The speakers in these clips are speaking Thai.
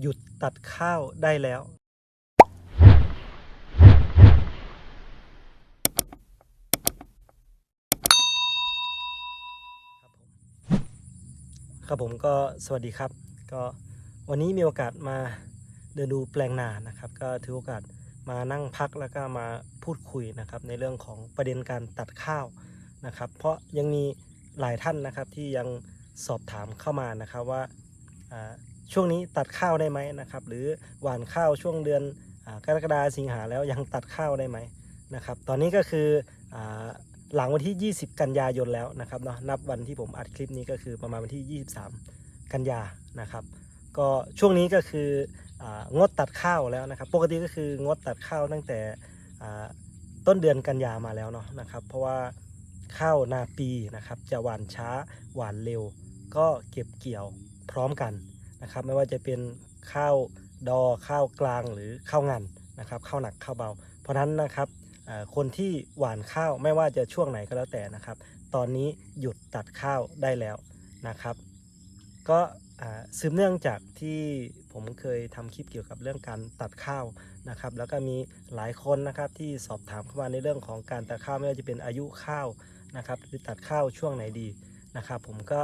หยุดตัดข้าวได้แล้ว ครับผมก็สวัสดีครับ ก็วันนี้มีโอกาสมาเดินดูแปลงนานะครับ ก็ถือโอกาสมานั่งพักแล้วก็มาพูดคุยนะครับ ในเรื่องของประเด็นการตัดข้าวนะครับ เพราะยังมีหลายท่านนะครับที่ยังสอบถามเข้ามานะครับว่า ช่วงนี้ตัดข้าวได้ไหมนะครับ หรือหว่านข้าวช่วงเดือนกรกฎาสิงหาแล้วยังตัดข้าวได้ไหมนะครับ ตอนนี้ก็คืออหลังวันที่ 20 กันยายนแล้วนะครับเนาะนับวันที่ผมอัดคลิปนี้ก็คือประมาณวันที่ 23 กันยานะครับ ก็ช่วงนี้ก็คือองดตัดข้าวแล้วนะครับ ปกติก็คืองดตัดข้าวตั้งแต่ต้นเดือนกันยามาแล้วเนาะนะครับ เพราะว่าข้าวนาปีนะครับจะหว่านช้าหว่านเร็ว ก็เก็บเกี่ยวพร้อมกัน นะครับ ไม่ว่าจะเป็นข้าวดอข้าวกลางหรือข้าวงันนะครับข้าวหนักข้าวเบา เพราะฉะนั้นนะครับคนที่หว่านข้าวไม่ว่าจะช่วงไหนก็แล้วแต่นะครับ ตอนนี้หยุดตัดข้าวได้แล้วนะครับ ก็อ่าสืบเนื่องจากที่ผมเคยทำคลิปเกี่ยวกับเรื่องการตัดข้าวนะครับ แล้วก็มีหลายคนนะครับที่สอบถามเข้ามาในเรื่องของการตัดข้าวไม่ว่าจะเป็นอายุข้าวนะครับหรือตัดข้าวช่วงไหนดีนะครับ ผมก็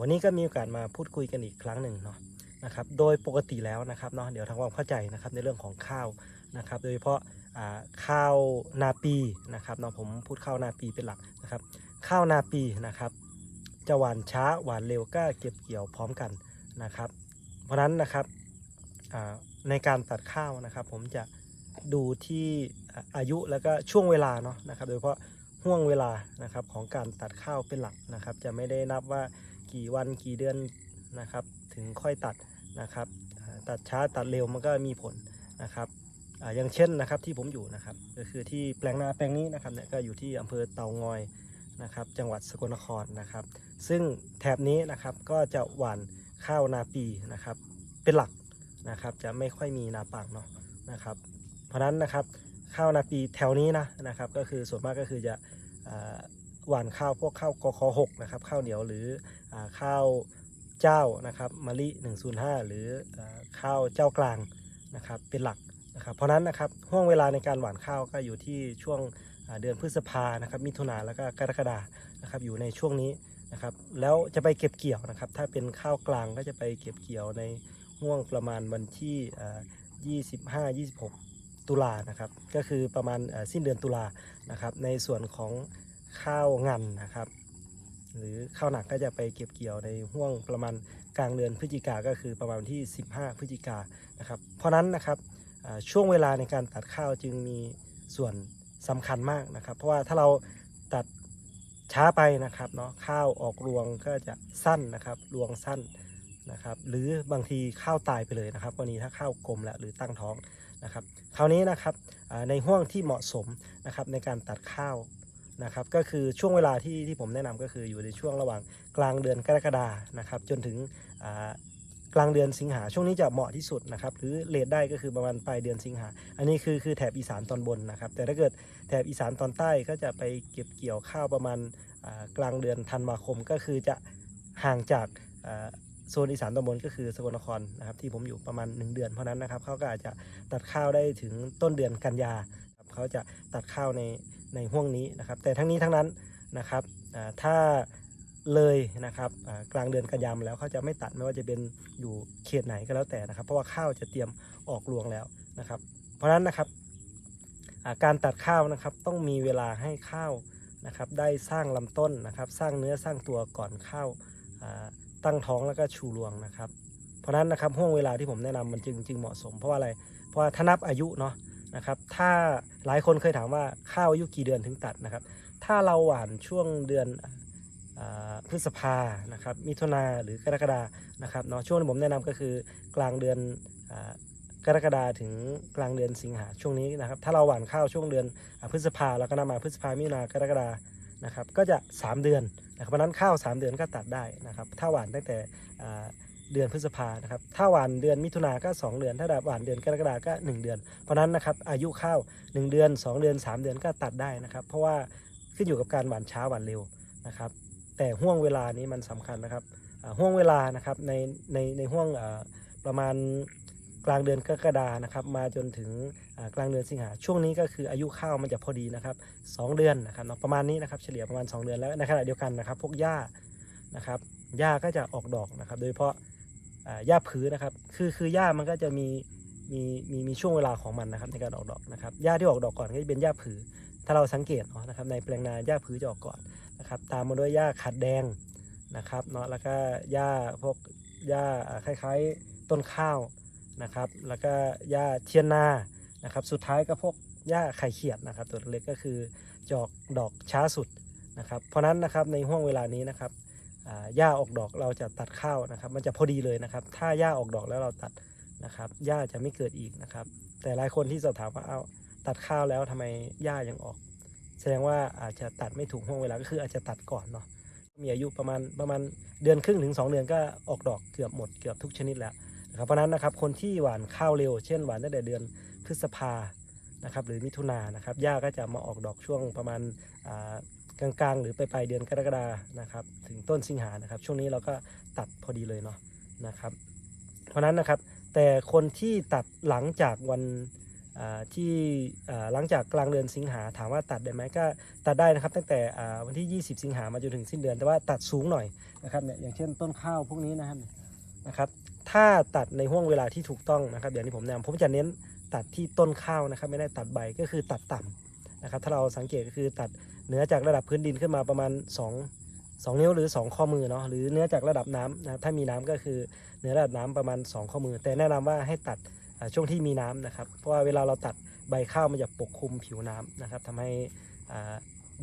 วันนี้ก็มีโอกาสมาพูดคุยกันอีกครั้งหนึ่งเนาะนะครับ โดยปกติแล้วนะครับเนาะเดี๋ยวทางความเข้าใจนะครับในเรื่องของข้าวนะครับ โดยเฉพาะข้าวนาปีนะครับเนาะผมพูดข้าวนาปีเป็นหลักนะครับ ข้าวนาปีนะครับ จะหวานช้าหวานเร็วก็เก็บเกี่ยวพร้อมกันนะครับ เพราะฉะนั้นนะครับในการตัดข้าวนะครับ ผมจะดูที่อายุแล้วก็ช่วงเวลาเนาะนะครับ โดยเฉพาะห่วงเวลานะครับของการตัดข้าวเป็นหลักนะครับ จะไม่ได้นับว่า กี่วันกี่เดือนนะครับ ถึงค่อยตัดนะครับ ตัดช้าตัดเร็วมันก็มีผลนะครับอย่างเช่นนะครับที่ผมอยู่นะครับ ก็คือที่แปลงนาแปลงนี้นะครับเนี่ยก็อยู่ที่อำเภอเตางอยนะครับ จังหวัดสกลนครนะครับ ซึ่งแถบนี้นะครับก็จะหว่านข้าวนาปีนะครับ เป็นหลักนะครับจะไม่ค่อยมีนาปังเนาะนะครับ เพราะฉะนั้นนะครับข้าวนาปีแถวนี้นะนะครับ ก็คือส่วนมากก็คือจะ หว่านข้าวพวกข้าวกคหกนะครับข้าวเหนียวหรืออข้าวเจ้านะครับมะลิ 105 หรืออข้าวเจ้ากลางนะครับเป็นหลักนะครับเพราะนั้นนะครับห่วงเวลาในการหว่านข้าวก็อยู่ที่ช่วงเดือนพฤษภานะครับมิถุนาแล้วก็กรกฎานะครับอยู่ในช่วงนี้นะครับแล้วจะไปเก็บเกี่ยวนะครับ ถ้าเป็นข้าวกลางก็จะไปเก็บเกี่ยวในห่วงประมาณวันที่เอ่อ25 26 ตุลานะครับก็คือประมาณสิ้นเดือนตุลานะครับในส่วนของ ข้าวงันนะครับ หรือข้าวหนักก็จะไปเก็บเกี่ยวในห่วงประมาณกลางเดือนพฤศจิกาก็คือประมาณที่ 15 พฤศจิกานะครับ เพราะนั้นนะครับช่วงเวลาในการตัดข้าวจึงมีส่วนสำคัญมากนะครับ เพราะว่าถ้าเราตัดช้าไปนะครับเนาะข้าวออกรวงก็จะสั้นนะครับรวงสั้นนะครับหรือบางทีข้าวตายไปเลยนะครับกรณีถ้าข้าวกลมแล้วหรือตั้งท้องนะครับคราวนี้นะครับในห่วงที่เหมาะสมนะครับในการตัดข้าว นะครับก็คือช่วงเวลาที่ที่ผมแนะนำก็คืออยู่ในช่วงระหว่างกลางเดือนกรกฎานะครับจนถึงกลางเดือนสิงหาช่วงนี้จะเหมาะที่สุดนะครับหรือเลทได้ก็คือประมาณปลายเดือนสิงหาอันนี้คือคือแถบอีสานตอนบนนะครับ แต่ถ้าเกิดแถบอีสานตอนใต้ก็จะไปเก็บเกี่ยวข้าวประมาณกลางเดือนธันวาคมก็คือจะห่างจากโซนอีสานตอนบนก็คือสกลนครนะครับที่ผมอยู่ประมาณ 1 เดือนเพราะนั้นนะครับเขาก็อาจจะตัดข้าวได้ถึงต้นเดือนกันยาเขาจะตัดข้าวใน ในห่วงนี้นะครับ แต่ทั้งนี้ทั้งนั้นนะครับถ้าเลยนะครับกลางเดือนกันยามแล้วเขาจะไม่ตัดไม่ว่าจะเป็นอยู่เขตไหนก็แล้วแต่นะครับ เพราะว่าข้าวจะเตรียมออกรวงแล้วนะครับ เพราะฉะนั้นนะครับการตัดข้าวนะครับต้องมีเวลาให้ข้าวนะครับได้สร้างลำต้นนะครับ สร้างเนื้อสร้างตัวก่อนข้าอ่าตั้งท้องแล้วก็ชูรวงนะครับ เพราะฉะนั้นนะครับห่วงเวลาที่ผมแนะนำมันจึงจึงเหมาะสม เพราะว่าอะไรเพราะว่าถ้านับอายุเนาะ นะครับ ถ้าหลายคนเคยถามว่าข้าวอายุกี่เดือนถึงตัดนะครับ ถ้าเราหว่านช่วงเดือนพฤษภานะครับ มิถุนาหรือกรกฎานะครับเนาะช่วงที่ผมแนะนำก็คือกลางเดือนอกรกฎาถึงกลางเดือนสิงหาช่วงนี้นะครับ ถ้าเราหว่านข้าวช่วงเดือนอพฤษภาแล้วก็นำมาพฤษภามิถุนากรกฎานะครับ ก็จะ 3 เดือนนะครับเพราะนั้นข้าว 3 เดือนก็ตัดได้นะครับ ถ้าหว่านตั้งแต่ เดือนพฤษภานะครับ ถ้าหวานเดือนมิถุนาก็ 2 เดือน ถ้าหวานเดือนกรกฎาก็ 1 เดือน เพราะนั้นนะครับอายุข้าว 1 เดือน 2 เดือน 3 เดือนก็ตัดได้นะครับ เพราะว่าขึ้นอยู่กับการหวานช้าหวานเร็วนะครับ แต่ห่วงเวลานี้มันสำคัญนะครับห่วงเวลานะครับในในในห่วงประมาณกลางเดือนกรกฎานะครับมาจนถึงกลางเดือนสิงหาช่วงนี้ก็คืออายุข้าวมันจะพอดีนะครับสองเดือนนะครับประมาณนี้นะครับเฉลี่ยประมาณ 2 เดือนแล้วในขณะเดียวกันนะครับ พวกหญ้านะครับหญ้าก็จะออกดอกนะครับ โดยเฉพาะ หญ้าผืนนะครับ คือคือหญ้ามันก็จะมีมีมีมีช่วงเวลาของมันนะครับในการออกดอกนะครับหญ้าที่ออกดอกก่อนก็จะเป็นหญ้าผือ ถ้าเราสังเกตเนาะนะครับในแปลงนาหญ้าผือจะออกก่อนนะครับ ตามมาด้วยหญ้าขัดแดงนะครับเนาะแล้วก็หญ้าพวกหญ้าอ่าคล้ายๆต้นข้าวนะครับ แล้วก็หญ้าเทียนนานะครับ สุดท้ายก็พวกหญ้าไข่เขียดนะครับ ตัวเล็กก็คือจะอกดอกช้าสุดนะครับ เพราะนั้นนะครับในห่วงเวลานี้นะครับ หญ้าออกดอกเราจะตัดข้าวนะครับ มันจะพอดีเลยนะครับ ถ้าหญ้าออกดอกแล้วเราตัดนะครับหญ้าจะไม่เกิดอีกนะครับ แต่หลายคนที่สอบถามว่าเอาตัดข้าวแล้วทำไมหญ้ายังออก แสดงว่าอาจจะตัดไม่ถูกห่วงเวลาก็คืออาจจะตัดก่อนเนาะมีอายุประมาณประมาณเดือนครึ่งถึง 2 เดือนก็ออกดอกเกือบหมดเกือบทุกชนิดแล้วนะครับเพราะนั้นนะครับคนที่หว่านข้าวเร็ว เช่นหว่านตั้งแต่เดือนพฤษภานะครับหรือมิถุนานนะครับหญ้าก็จะมาออกดอกช่วงประมาณอ่า กลางๆ หรือปลายๆเดือนกรกฎานะครับ ถึงต้นสิงหานะครับ ช่วงนี้เราก็ตัดพอดีเลยเนาะนะครับ เพราะนั้นนะครับแต่คนที่ตัดหลังจากวันที่หลังจากกลางเดือนสิงหาถามว่าตัดได้ไหมก็ตัดได้นะครับ ตั้งแต่วันที่ 20 สิงหามาจนถึงสิ้นเดือน แต่ว่าตัดสูงหน่อยนะครับเนี่ยอย่างเช่นต้นข้าวพวกนี้นะครับนะครับ ถ้าตัดในห่วงเวลาที่ถูกต้องนะครับอย่างที่ผมแนะนำผมจะเน้นตัดที่ต้นข้าวนะครับ ไม่ได้ตัดใบก็คือตัดต่ำนะครับ ถ้าเราสังเกตก็คือตัด เหนือจากระดับพื้นดินขึ้นมาประมาณ 2 2 นิ้วหรือ 2 ข้อมือเนาะหรือเนื้อจากระดับน้ำนะครับถ้ามีน้ำก็คือเหนือระดับน้ำประมาณ 2 ข้อมือ แต่แนะนำว่าให้ตัดช่วงที่มีน้ำนะครับเพราะว่าเวลาเราตัดใบข้าวมันจะปกคลุมผิวน้ำนะครับทำให้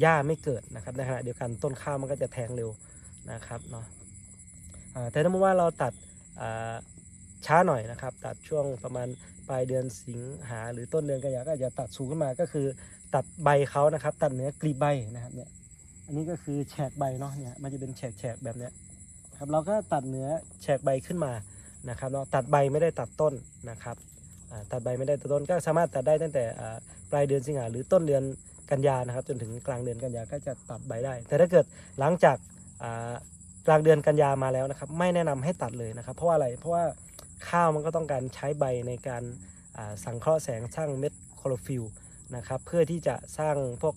หญ้าไม่เกิดนะครับในขณะเดียวกันต้นข้าวมันก็จะแทงเร็วนะครับเนาะแต่ถ้ามว่าเราตัดช้าหน่อยนะครับ ตัดช่วงประมาณ ปลายเดือนสิงหาหรือต้นเดือนกันยาก็จะตัดสูงขึ้นมาก็คือ ตัดใบเขานะครับ ตัดเนื้อกลีบใบนะครับเนี่ยอันนี้ก็คือแฉกใบเนาะเนี่ยมันจะเป็นแฉกแฉกแบบเนี้ยครับเราก็ตัดเนื้อแฉกใบขึ้นมานะครับเนาะตัดใบไม่ได้ตัดต้นนะครับตัดใบไม่ได้ตัดต้นก็สามารถตัดได้ตั้งแต่ปลายเดือนสิงหาหรือต้นเดือนกันยานะครับจนถึงกลางเดือนกันยาก็จะตัดใบได้ แต่ถ้าเกิดหลังจากกลางเดือนกันยามาแล้วนะครับ ไม่แนะนำให้ตัดเลยนะครับ เพราะว่าอะไรเพราะว่า ข้าวมันก็ต้องการใช้ใบในการสังเคราะห์แสงสร้างเม็ดคลอโรฟิลล์นะครับเพื่อที่จะสร้างพวก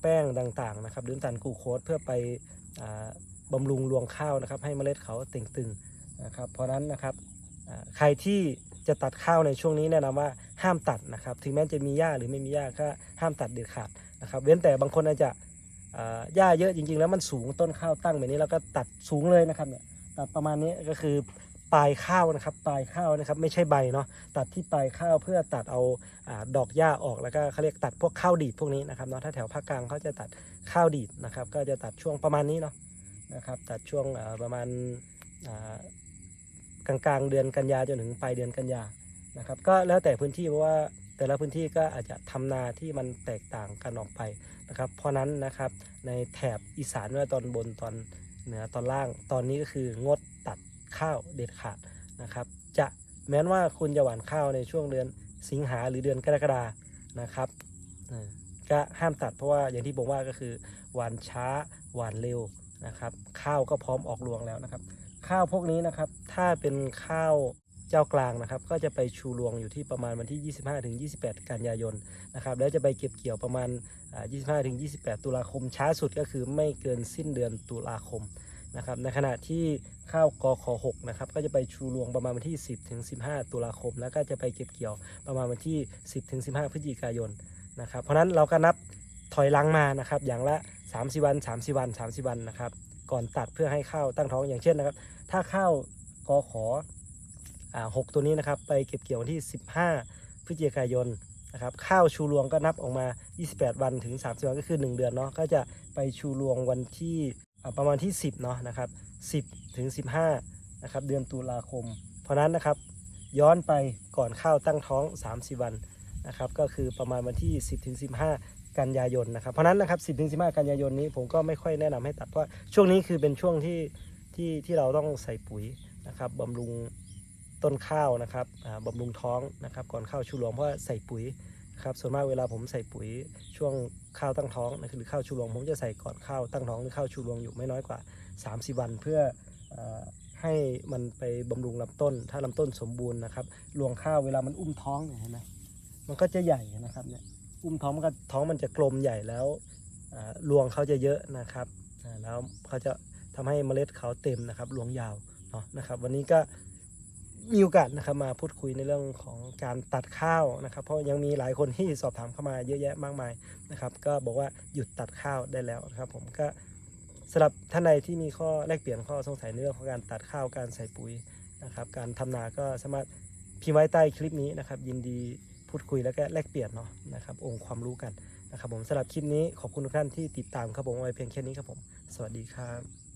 แป้งต่างๆนะครับหรือน้ำตาลกูโคสเพื่อไปอบำรุงรวงข้าวนะครับให้เมล็ดเขาเต่งตึงนะครับเพราะนั้นนะครับใครที่จะตัดข้าวในช่วงนี้แนะนำว่าห้ามตัดนะครับถึงแม้จะมีหญ้าหรือไม่มีหญ้าก็ห้ามตัดเด็ดขาดนะครับเว้นแต่บางคนอาจจะหญ้าเยอะจริงๆ แล้วมันสูงต้นข้าวตั้งแบบนี้แล้วก็ตัดสูงเลยนะครับเนี่ยตัดประมาณนี้ก็คือ ปลายข้าวนะครับ ปลายข้าวนะครับ ไม่ใช่ใบเนาะตัดที่ปลายข้าวเพื่อตัดเอาอาดอกหญ้าออกแล้วก็เขาเรียกตัดพวกข้าวดีดพวกนี้นะครับเนาะถ้าแถวภาคกลางเขาจะตัดข้าวดีดนะครับ ก็จะตัดช่วงประมาณนี้เนาะนะครับตัดช่วงประมาณอ่ากลางๆเดือนกันยาจนถึงปลายเดือนกันยานะครับก็แล้วแต่พื้นที่เพราะว่าแต่ละพื้นที่ก็อาจจะทำนาที่มันแตกต่างกันออกไปนะครับ เพราะนั้นนะครับในแถบอีสานไม่ว่าตอนบนตอนเหนือตอนล่างตอนนี้ก็คืองดตัด ข้าวเด็ดขาดนะครับ จะแม้นว่าคุณจะหว่านข้าวในช่วงเดือนสิงหาหรือเดือนกรกฎานะครับก็ห้ามตัดเพราะว่าอย่างที่ผมว่าก็คือหว่านช้าหว่านเร็วนะครับ ข้าวก็พร้อมออกรวงแล้วนะครับ ข้าวพวกนี้นะครับ ถ้าเป็นข้าวเจ้ากลางนะครับ ก็จะไปชูรวงอยู่ที่ประมาณวันที่ 25-28 กันยายนนะครับ แล้วจะไปเก็บเกี่ยวประมาณ 25-28 ตุลาคมช้าสุดก็คือไม่เกินสิ้นเดือนตุลาคม นะครับในขณะที่ข้าวกอขอ6นะครับก็จะไปชูรวงประมาณวันที่ 10ถึง15 ตุลาคม แล้วก็จะไปเก็บเกี่ยวประมาณวันที่ 10ถึง15 พฤศจิกายนนะครับเพราะนั้นเราก็นับถอยหลังมานะครับอย่างละ 30 วัน 30 วัน 30 วันนะครับก่อนตัดเพื่อให้ข้าวตั้งท้องอย่างเช่นนะครับ ถ้าข้าวกอขอหกตัวนี้นะครับไปเก็บเกี่ยววันที่ 15 พฤศจิกายนนะครับข้าวชูรวงก็นับออกมา 28 วันถึง 30 วันก็คือ 1 เดือนเนาะก็จะไปชูรวงวันที่ ประมาณที่ 10เนาะนะครับ10ถึง15นะครับเดือนตุลาคม เพราะนั้นนะครับย้อนไปก่อนข้าวตั้งท้อง 30 วันนะครับก็คือประมาณวันที่ 10ถึง15 กันยายนนะครับเพราะนั้นนะครับ10ถึง15 กันยายนนี้ผมก็ไม่ค่อยแนะนำให้ตัดเพราะช่วงนี้คือเป็นช่วงที่ที่ที่เราต้องใส่ปุ๋ยนะครับบำรุงต้นข้าวนะครับอ่าบำรุงท้องนะครับก่อนข้าวชูรวงเพราะใส่ปุ๋ย ครับส่วนมากเวลาผมใส่ปุ๋ยช่วงข้าวตั้งท้องนะหรือข้าวชูรวงผมจะใส่ก่อนข้าวตั้งท้องหรือข้าวชูรวงอยู่ไม่น้อยกว่า 30 วันเพื่ออให้มันไปบำรุงลำต้น ถ้าลำต้นสมบูรณ์นะครับรวงข้าวเวลามันอุ้มท้องเนี่ยเห็นไหมมันก็จะใหญ่นะครับเนี่ยอุ้มท้องมันก็ท้องมันจะกลมใหญ่แล้วรวงเขาจะเยอะนะครับแล้วเขาจะทำให้เมล็ดเขาเต็มนะครับรวงยาวเนาะนะครับ วันนี้ก็ มีโอกาสนะครับมาพูดคุยในเรื่องของการตัดข้าวนะครับ เพราะยังมีหลายคนที่สอบถามเข้ามาเยอะแยะมากมายนะครับ ก็บอกว่าหยุดตัดข้าวได้แล้วนะครับผมก็สำหรับท่านใดที่มีข้อแลกเปลี่ยนข้อสงสัยในเรื่องของการตัดข้าวการใส่ปุ๋ยนะครับ การทำนาก็สามารถพิมพ์ไว้ใต้คลิปนี้นะครับ ยินดีพูดคุยแล้วก็แลกเปลี่ยนเนาะนะครับ องค์ความรู้กันนะครับผมสำหรับคลิปนี้ขอบคุณทุกท่านที่ติดตามครับผมไว้เพียงแค่นี้ครับผม สวัสดีครับ